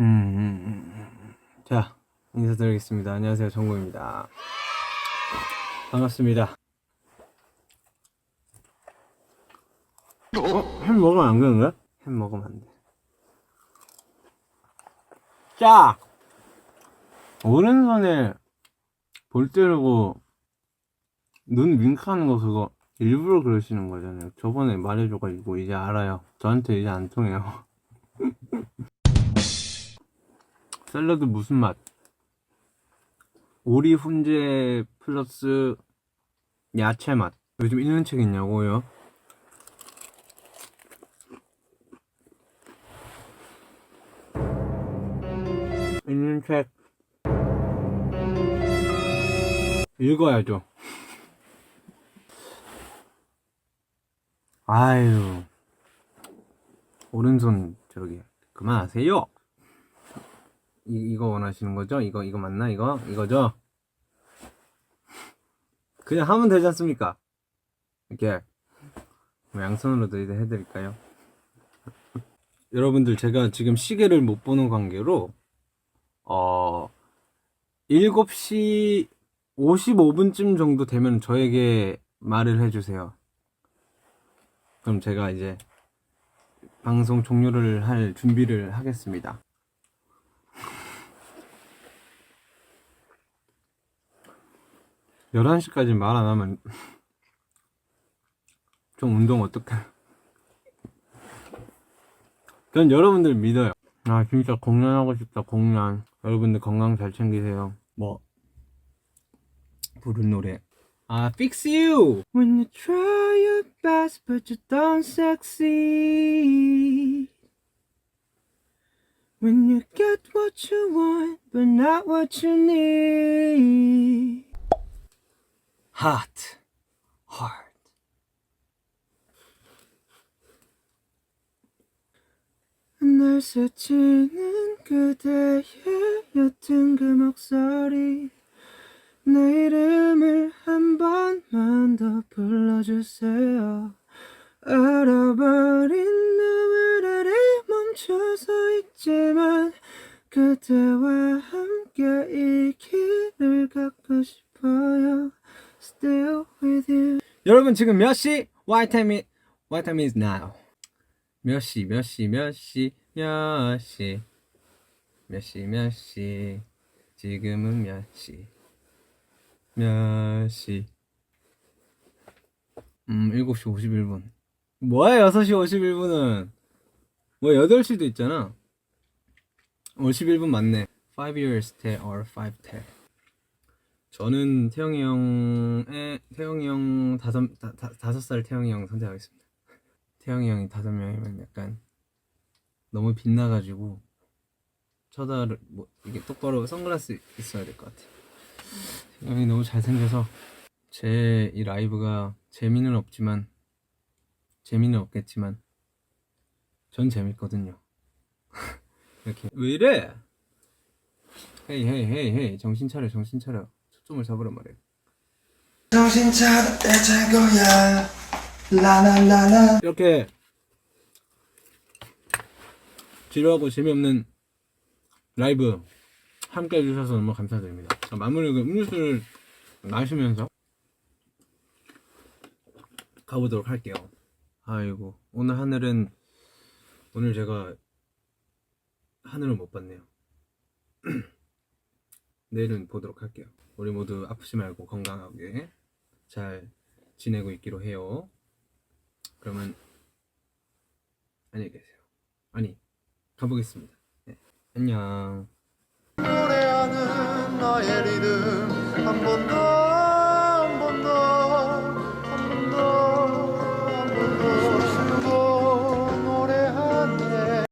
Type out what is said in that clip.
음, 음, 음, 음. 자, 인사드리겠습니다. 안녕하세요, 정국입니다. 반갑습니다. 어? 햄 먹으면 안 되는데? 햄 먹으면 안 돼. 자! 오른손에 볼 때리고 눈 윙크하는 거 그거 일부러 그러시는 거잖아요. 저번에 말해줘가지고 이제 알아요. 저한테 이제 안 통해요. 샐러드 무슨 맛? 오리 훈제 플러스 야채 맛. 요즘 읽는 책 있냐고요? 읽는 책 읽어야죠. 아유 오른손 저기 그만하세요. 이, 이거 원하시는 거죠? 이거 이거 맞나 이거 이거죠? 그냥 하면 되지 않습니까? 이렇게 뭐 양손으로 도 이제 해드릴까요? 여러분들 제가 지금 시계를 못 보는 관계로 어 7시 55분쯤 정도 되면 저에게 말을 해주세요. 그럼 제가 이제 방송 종료를 할 준비를 하겠습니다. 열한 시까지 말 안 하면 좀 운동 어떡해? 전 여러분들 믿어요. 아 진짜 공연하고 싶다 공연. 여러분들 건강 잘 챙기세요. 뭐 부른 노래. 아 Fix You. When you try your best but you don't succeed. When you get what you want but not what you need. Hot, heart. 날 스치는 그대의 옅은 그 목소리. 내 이름을 한 번만 더 불러주세요. 알아버린 너를 아래 멈춰서 있지만 그대와 함께 이 길을 걷고 싶어요 Still with you 여러분 지금 몇 시? What time is, what time is now? 몇 시, 몇 시, 몇 시, 몇 시, 몇 시, 몇 시, 지금은 몇 시, 몇 시, 음, 7시 51분. 뭐야, 6시 51분은? 뭐, 8시도 있잖아. 51분 맞네. 5 years 때 or 5 때. 저는 태영이 형의, 태영이 형 다섯, 다, 다, 다섯 살 태영이 형 선택하겠습니다. 태영이 형이 다섯 명이면 약간 너무 빛나가지고 쳐다를 뭐 이게 똑바로 선글라스 있어야 될 것 같아. 태영이 너무 잘생겨서 제 이 라이브가 재미는 없지만 재미는 없겠지만 전 재밌거든요. 이렇게 왜 이래? 헤이 헤이 헤이 헤이 정신 차려 정신 차려 초점을 잡으란 라라라라 이렇게 지루하고 재미없는 라이브 함께 해주셔서 너무 감사드립니다. 자, 마무리 그 음료수를 마시면서 가보도록 할게요. 아이고 오늘 하늘은 오늘 제가 하늘을 못 봤네요. 내일은 보도록 할게요. 우리 모두 아프지 말고 건강하게 잘 지내고 있기로 해요. 그러면 안녕히 계세요. 아니 가보겠습니다. 네. 안녕.